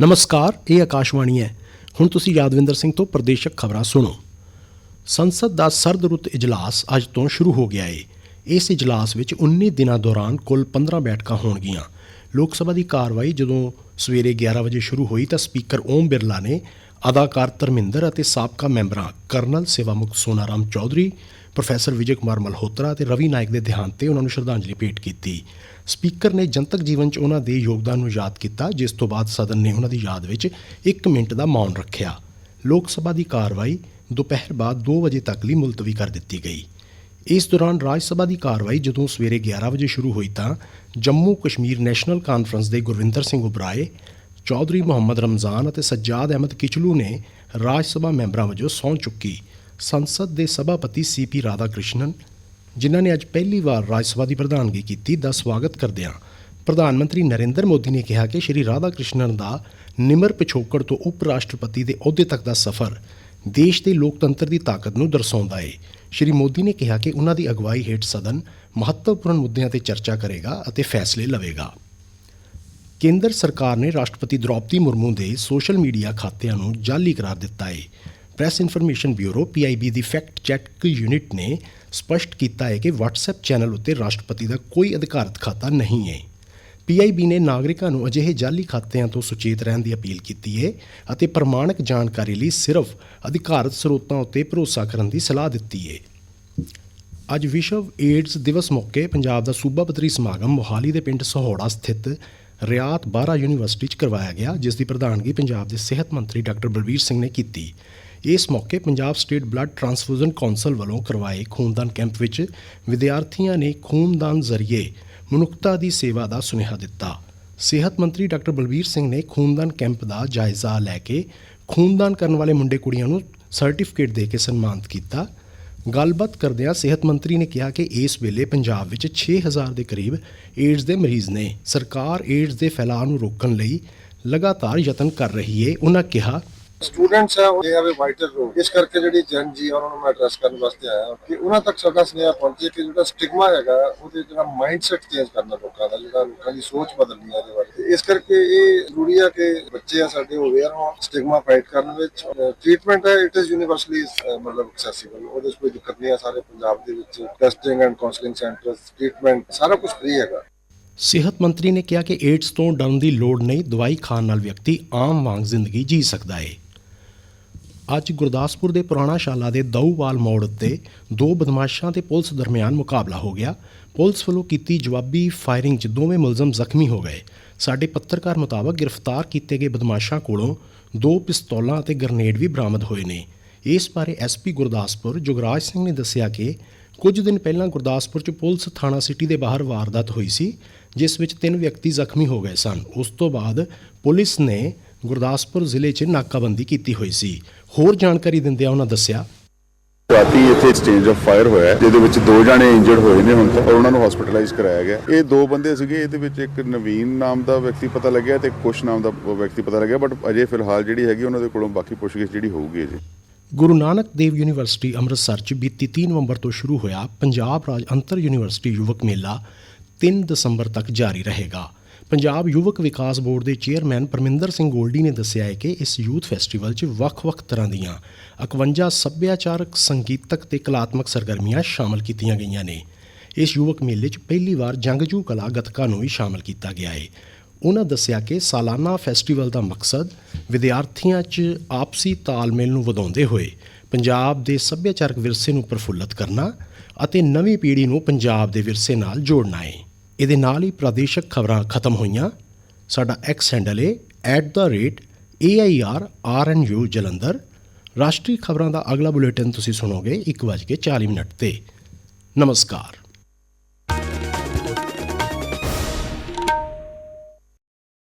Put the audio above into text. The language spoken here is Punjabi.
ਨਮਸਕਾਰ, ਇਹ ਆਕਾਸ਼ਵਾਣੀ ਹੈ। ਹੁਣ ਤੁਸੀਂ ਯਾਦਵਿੰਦਰ ਸਿੰਘ ਤੋਂ ਪ੍ਰਦੇਸ਼ਕ ਖਬਰਾਂ ਸੁਣੋ। ਸੰਸਦ ਦਾ ਸਰਦ ਰੁੱਤ ਇਜਲਾਸ ਅੱਜ ਤੋਂ ਸ਼ੁਰੂ ਹੋ ਗਿਆ ਏ। ਇਸ ਇਜਲਾਸ ਵਿੱਚ 19 ਦਿਨਾਂ ਦੌਰਾਨ ਕੁੱਲ 15 ਬੈਠਕਾਂ ਹੋਣਗੀਆਂ। ਲੋਕ ਸਭਾ ਦੀ ਕਾਰਵਾਈ ਜਦੋਂ ਸਵੇਰੇ 11 ਵਜੇ ਸ਼ੁਰੂ ਹੋਈ ਤਾਂ ਸਪੀਕਰ ਓਮ ਬਿਰਲਾ ਨੇ ਅਦਾਕਾਰ ਧਰਮਿੰਦਰ ਅਤੇ ਸਾਬਕਾ ਮੈਂਬਰਾਂ ਕਰਨਲ ਸੇਵਾਮੁਕਤ ਸੋਨਾਰਾਮ ਚੌਧਰੀ, ਪ੍ਰੋਫੈਸਰ ਵਿਜੇ ਕੁਮਾਰ ਮਲਹੋਤਰਾ ਅਤੇ ਰਵੀ ਨਾਇਕ ਦੇ ਦੇਹਾਂਤ ਤੇ ਉਹਨਾਂ ਨੂੰ ਸ਼ਰਧਾਂਜਲੀ ਭੇਟ ਕੀਤੀ। ਸਪੀਕਰ ਨੇ ਜਨਤਕ ਜੀਵਨ 'ਚ ਉਹਨਾਂ ਦੇ ਯੋਗਦਾਨ ਨੂੰ ਯਾਦ ਕੀਤਾ, ਜਿਸ ਤੋਂ ਬਾਅਦ ਸਦਨ ਨੇ ਉਹਨਾਂ ਦੀ ਯਾਦ ਵਿੱਚ 1 ਮਿੰਟ ਦਾ ਮੌਨ ਰੱਖਿਆ। ਲੋਕ ਸਭਾ ਦੀ ਕਾਰਵਾਈ ਦੁਪਹਿਰ ਬਾਅਦ 2 ਵਜੇ ਤੱਕ ਲਈ ਮੁਲਤਵੀ ਕਰ ਦਿੱਤੀ ਗਈ। ਇਸ ਦੌਰਾਨ ਰਾਜ ਸਭਾ ਦੀ ਕਾਰਵਾਈ ਜਦੋਂ ਸਵੇਰੇ 11 ਵਜੇ ਸ਼ੁਰੂ ਹੋਈ ਤਾਂ ਜੰਮੂ ਕਸ਼ਮੀਰ ਨੈਸ਼ਨਲ ਕਾਨਫਰੰਸ ਦੇ ਗੁਰਵਿੰਦਰ ਸਿੰਘ ਉਬਰਾਏ ਚੌਧਰੀ ਮੁਹੰਮਦ ਰਮਜ਼ਾਨ ਅਤੇ ਸੱਜਾਦ ਅਹਿਮਦ ਕਿਚਲੂ ਨੇ ਰਾਜ ਸਭਾ ਮੈਂਬਰਾਂ ਵਜੋਂ ਸਹੁੰ ਚੁੱਕੀ। ਸੰਸਦ ਦੇ ਸਭਾਪਤੀ ਸੀਪੀ ਰਾਧਾ ਕ੍ਰਿਸ਼ਨਨ ਜਿਨ੍ਹਾਂ ਨੇ ਅੱਜ ਪਹਿਲੀ ਵਾਰ ਰਾਜ ਸਭਾ ਦੀ ਪ੍ਰਧਾਨਗੀ ਕੀਤੀ ਦਾ ਸਵਾਗਤ ਕਰਦਿਆਂ ਪ੍ਰਧਾਨ ਮੰਤਰੀ ਨਰਿੰਦਰ ਮੋਦੀ ਨੇ ਕਿਹਾ ਕਿ ਸ਼੍ਰੀ ਰਾਧਾ ਕ੍ਰਿਸ਼ਨਨ ਦਾ ਨਿਮਰ ਪਿਛੋਕੜ ਤੋਂ ਉਪ ਰਾਸ਼ਟਰਪਤੀ ਦੇ ਅਹੁਦੇ ਤੱਕ ਦਾ ਸਫ਼ਰ ਦੇਸ਼ ਦੇ ਲੋਕਤੰਤਰ ਦੀ ਤਾਕਤ ਨੂੰ ਦਰਸਾਉਂਦਾ ਹੈ ਸ਼੍ਰੀ ਮੋਦੀ ਨੇ ਕਿਹਾ ਕਿ ਉਹਨਾਂ ਦੀ ਅਗਵਾਈ ਹੇਠ ਸਦਨ ਮਹੱਤਵਪੂਰਨ ਮੁੱਦਿਆਂ ਤੇ ਚਰਚਾ ਕਰੇਗਾ ਅਤੇ ਫੈਸਲੇ ਲਵੇਗਾ। ਕੇਂਦਰ ਸਰਕਾਰ ਨੇ ਰਾਸ਼ਟਰਪਤੀ ਦ੍ਰੌਪਦੀ ਮੁਰਮੂ ਦੇ ਸੋਸ਼ਲ ਮੀਡੀਆ ਖਾਤਿਆਂ ਨੂੰ ਜਾਲੀ ਕਰਾਰ ਦਿੱਤਾ ਹੈ ਪ੍ਰੈਸ ਇਨਫੋਰਮੇਸ਼ਨ ਬਿਊਰੋ ਪੀਆਈਬੀ ਦੀ ਫੈਕਟ ਚੈੱਕ ਯੂਨਿਟ ਨੇ ਸਪਸ਼ਟ ਕੀਤਾ ਹੈ ਕਿ WhatsApp ਚੈਨਲ ਉੱਤੇ ਰਾਸ਼ਟਰਪਤੀ ਦਾ ਕੋਈ ਅਧਿਕਾਰਤ ਖਾਤਾ ਨਹੀਂ ਹੈ। ਪੀਆਈਬੀ ਨੇ ਨਾਗਰਿਕਾਂ ਨੂੰ ਅਜਿਹੇ ਜਾਲੀ ਖਾਤਿਆਂ ਤੋਂ ਸੁਚੇਤ ਰਹਿਣ ਦੀ ਅਪੀਲ ਕੀਤੀ ਹੈ ਅਤੇ ਪ੍ਰਮਾਣਿਕ ਜਾਣਕਾਰੀ ਲਈ ਸਿਰਫ ਅਧਿਕਾਰਤ ਸਰੋਤਾਂ ਉੱਤੇ ਭਰੋਸਾ ਕਰਨ ਦੀ ਸਲਾਹ ਦਿੱਤੀ ਹੈ। ਅੱਜ ਵਿਸ਼ਵ ਏਡਜ਼ ਦਿਵਸ ਮੌਕੇ ਪੰਜਾਬ ਦਾ ਸੂਬਾ ਪੱਧਰੀ ਸਮਾਗਮ ਮੋਹਾਲੀ ਦੇ ਪਿੰਡ ਸਹੋੜਾ ਸਥਿਤ ਰਿਆਤ ਬਾਰਾ ਯੂਨੀਵਰਸਿਟੀ 'ਚ ਕਰਵਾਇਆ ਗਿਆ, ਜਿਸ ਦੀ ਪ੍ਰਧਾਨਗੀ ਪੰਜਾਬ ਦੇ ਸਿਹਤ ਮੰਤਰੀ ਡਾਕਟਰ ਬਲਬੀਰ ਸਿੰਘ ਨੇ ਕੀਤੀ। ਇਸ ਮੌਕੇ Punjab state blood transfusion council ਵੱਲੋਂ ਕਰਵਾਏ ਖੂਨਦਾਨ ਕੈਂਪ ਵਿੱਚ ਵਿਦਿਆਰਥੀਆਂ ਨੇ ਖੂਨਦਾਨ ਜ਼ਰੀਏ ਮਨੁੱਖਤਾ ਦੀ ਸੇਵਾ ਦਾ ਸੁਨੇਹਾ ਦਿੱਤਾ। ਸਿਹਤ ਮੰਤਰੀ ਡਾਕਟਰ ਬਲਬੀਰ ਸਿੰਘ ਨੇ ਖੂਨਦਾਨ ਕੈਂਪ ਦਾ ਜਾਇਜ਼ਾ ਲੈ ਕੇ ਖੂਨਦਾਨ ਕਰਨ ਵਾਲੇ ਮੁੰਡੇ ਕੁੜੀਆਂ ਨੂੰ ਸਰਟੀਫਿਕੇਟ ਦੇ ਕੇ ਸਨਮਾਨਿਤ ਕੀਤਾ। ਗੱਲਬਾਤ ਕਰਦਿਆਂ ਸਿਹਤ ਮੰਤਰੀ ਨੇ ਕਿਹਾ ਕਿ ਇਸ ਵੇਲੇ ਪੰਜਾਬ ਵਿੱਚ 6000 ਦੇ ਕਰੀਬ ਏਡਜ਼ ਦੇ ਮਰੀਜ਼ ਨੇ। ਸਰਕਾਰ ਏਡਜ਼ ਦੇ ਫੈਲਾਅ ਨੂੰ ਰੋਕਣ ਲਈ ਲਗਾਤਾਰ ਯਤਨ ਕਰ ਰਹੀ ਹੈ ਉਹਨਾਂ ਕਿਹਾ ਸਟੂਡੈਂਟਸ ਹੈ they have a vital role ਇਸ ਕਰਕੇ ਜਿਹੜੀ ਜਨ ਜੀ ਉਹਨਾਂ ਨੂੰ ਮੈਂ ਐਡਰੈਸ ਕਰਨ ਵਾਸਤੇ ਆਇਆ ਕਿ ਉਹਨਾਂ ਤੱਕ ਸਾਡਾ ਸੁਨੇਹਾ ਪਹੁੰਚੇ ਕਿ ਜਿਹੜਾ ਸਟਿਗਮਾ ਹੈਗਾ, ਉਹਦੇ ਜਿਹੜਾ ਮਾਈਂਡਸੈਟ ਚੇਂਜ ਕਰਨਾ ਲੋਕਾਂ ਦਾ, ਜਿਹੜਾ ਲੋਕਾਂ ਦੀ ਸੋਚ ਬਦਲਣੀ ਹੈ ਇਹਦੇ ਬਾਰੇ। ਇਸ ਕਰਕੇ ਇਹ ਜ਼ਰੂਰੀ ਹੈ ਕਿ ਬੱਚੇ ਆ ਸਾਡੇ ਅਵੇਅਰ ਹੋਣ ਸਟਿਗਮਾ ਫਾਈਟ ਕਰਨ ਵਿੱਚ। ਟ੍ਰੀਟਮੈਂਟ ਹੈ ਇਟ ਇਜ਼ ਯੂਨੀਵਰਸਲੀ ਮਤਲਬ ਐਕਸੈਸਿਬਲ ਉਹਦੇ 'ਚ ਕੋਈ ਦਿੱਕਤ ਨਹੀਂ ਹੈ ਸਾਰੇ ਪੰਜਾਬ ਦੇ ਵਿੱਚ testing and counselling centres treatment ਸਾਰਾ ਕੁਝ ਫ੍ਰੀ ਹੈਗਾ। ਸਿਹਤ ਮੰਤਰੀ ਨੇ ਕਿਹਾ ਕਿ ਏਡਜ਼ ਤੋਂ ਡਰਨ ਦੀ ਲੋੜ ਨਹੀਂ, ਦਵਾਈ ਖਾਣ ਨਾਲ ਵਿਅਕਤੀ ਆਮ ਵਾਂਗ ਜ਼ਿੰਦਗੀ ਜੀ ਸਕਦਾ ਹੈ ਅੱਜ ਗੁਰਦਾਸਪੁਰ ਦੇ ਪੁਰਾਣਾ ਸ਼ਾਲਾ ਦੇ ਦਊਵਾਲ ਮੋੜ ਉੱਤੇ ਦੋ ਬਦਮਾਸ਼ਾਂ ਤੇ ਪੁਲਿਸ ਦਰਮਿਆਨ ਮੁਕਾਬਲਾ ਹੋ ਗਿਆ। ਪੁਲਿਸ ਵੱਲੋਂ ਕੀਤੀ ਜਵਾਬੀ ਫਾਇਰਿੰਗ 'ਚ ਦੋਵੇਂ ਮੁਲਜ਼ਮ ਜ਼ਖਮੀ ਹੋ ਗਏ। ਸਾਡੇ ਪੱਤਰਕਾਰ ਮੁਤਾਬਕ ਗ੍ਰਿਫਤਾਰ ਕੀਤੇ ਗਏ ਬਦਮਾਸ਼ਾਂ ਕੋਲੋਂ ਦੋ ਪਿਸਤੌਲਾਂ ਅਤੇ ਗ੍ਰਨੇਡ ਵੀ ਬਰਾਮਦ ਹੋਏ ਨੇ। ਇਸ ਬਾਰੇ ਐਸਪੀ ਗੁਰਦਾਸਪੁਰ ਜੁਗਰਾਜ ਸਿੰਘ ਨੇ ਦੱਸਿਆ ਕਿ ਕੁਝ ਦਿਨ ਪਹਿਲਾਂ ਗੁਰਦਾਸਪੁਰ 'ਚ ਪੁਲਿਸ ਥਾਣਾ ਸਿਟੀ ਦੇ ਬਾਹਰ ਵਾਰਦਾਤ ਹੋਈ ਸੀ, ਜਿਸ ਵਿੱਚ ਤਿੰਨ ਵਿਅਕਤੀ ਜ਼ਖਮੀ ਹੋ ਗਏ ਸਨ। ਉਸ ਤੋਂ ਬਾਅਦ ਪੁਲਿਸ ਨੇ ਗੁਰਦਾਸਪੁਰ ਜ਼ਿਲ੍ਹੇ 'ਚ ਨਾਕਾਬੰਦੀ ਕੀਤੀ ਹੋਈ ਸੀ। ਹੋਰ ਜਾਣਕਾਰੀ ਦਿੰਦਿਆਂ ਉਹਨਾਂ ਦੱਸਿਆ ਰਾਤੀ ਇੱਥੇ ਐਕਸਚੇਂਜ ਆਫ ਫਾਇਰ ਹੋਇਆ ਜਿਹਦੇ ਵਿੱਚ ਦੋ ਜਣੇ ਇੰਜਰਡ ਹੋਏ ਨੇ ਹੁਣ ਤੱਕ ਔਰ ਉਹਨਾਂ ਨੂੰ ਹਸਪੀਟਲਾਈਜ਼ ਕਰਾਇਆ ਗਿਆ। ਇਹ ਦੋ ਬੰਦੇ ਸੀਗੇ ਇਹਦੇ ਵਿੱਚ ਇੱਕ ਨਵੀਨ ਨਾਮ ਦਾ ਵਿਅਕਤੀ ਪਤਾ ਲੱਗਿਆ ਤੇ ਕੁਸ਼ ਨਾਮ ਦਾ ਵਿਅਕਤੀ ਪਤਾ ਲੱਗਿਆ ਬਟ ਅਜੇ ਫਿਲਹਾਲ ਜਿਹੜੀ ਹੈਗੀ ਉਹਨਾਂ ਦੇ ਕੋਲੋਂ ਬਾਕੀ ਪੁੱਛਗਿੱਛ ਜਿਹੜੀ ਹੋਊਗੀ ਅਜੇ। ਗੁਰੂ ਨਾਨਕ ਦੇਵ ਯੂਨੀਵਰਸਿਟੀ ਅੰਮ੍ਰਿਤਸਰ 'ਚ ਬੀਤੀ 3 ਨਵੰਬਰ ਤੋਂ ਸ਼ੁਰੂ ਹੋਇਆ ਪੰਜਾਬ ਰਾਜ ਅੰਤਰ ਯੂਨੀਵਰਸਿਟੀ ਯੁਵਕ ਮੇਲਾ 3 ਦਸੰਬਰ ਤੱਕ ਜਾਰੀ ਰਹੇਗਾ। ਪੰਜਾਬ ਯੁਵਕ ਵਿਕਾਸ ਬੋਰਡ ਦੇ ਚੇਅਰਮੈਨ ਪਰਮਿੰਦਰ ਸਿੰਘ ਗੋਲਡੀ ਨੇ ਦੱਸਿਆ ਹੈ ਕਿ ਇਸ ਯੂਥ ਫੈਸਟੀਵਲ 'ਚ ਵੱਖ-ਵੱਖ ਤਰ੍ਹਾਂ ਦੀਆਂ 51 ਸੱਭਿਆਚਾਰਕ, ਸੰਗੀਤਕ ਤੇ ਕਲਾਤਮਕ ਸਰਗਰਮੀਆਂ ਸ਼ਾਮਲ ਕੀਤੀਆਂ ਗਈਆਂ ਨੇ। ਇਸ ਯੁਵਕ ਮੇਲੇ 'ਚ ਪਹਿਲੀ ਵਾਰ ਜੰਗਜੂ ਕਲਾ ਗੱਤਕਾ ਨੂੰ ਵੀ ਸ਼ਾਮਲ ਕੀਤਾ ਗਿਆ ਹੈ। ਉਹਨਾਂ ਦੱਸਿਆ ਕਿ ਸਾਲਾਨਾ ਫੈਸਟੀਵਲ ਦਾ ਮਕਸਦ ਵਿਦਿਆਰਥੀਆਂ 'ਚ ਆਪਸੀ ਤਾਲਮੇਲ ਨੂੰ ਵਧਾਉਂਦੇ ਹੋਏ ਪੰਜਾਬ ਦੇ ਸੱਭਿਆਚਾਰਕ ਵਿਰਸੇ ਨੂੰ ਪ੍ਰਫੁੱਲਤ ਕਰਨਾ ਅਤੇ ਨਵੀਂ ਪੀੜ੍ਹੀ ਨੂੰ ਪੰਜਾਬ ਦੇ ਵਿਰਸੇ ਨਾਲ ਜੋੜਨਾ ਹੈ। ਇਹਦੇ ਨਾਲ ਹੀ ਪ੍ਰਾਦੇਸ਼ਿਕ ਖਬਰਾਂ ਖਤਮ ਹੋਈਆਂ। ਸਾਡਾ ਐਕਸ ਹੈਂਡਲ ਹੈ @AIRRNU ਜਲੰਧਰ। ਰਾਸ਼ਟਰੀ ਖਬਰਾਂ ਦਾ ਅਗਲਾ ਬੁਲੇਟਿਨ ਤੁਸੀਂ ਸੁਣੋਗੇ 1:40 ਮਿੰਟ ਤੇ। ਨਮਸਕਾਰ।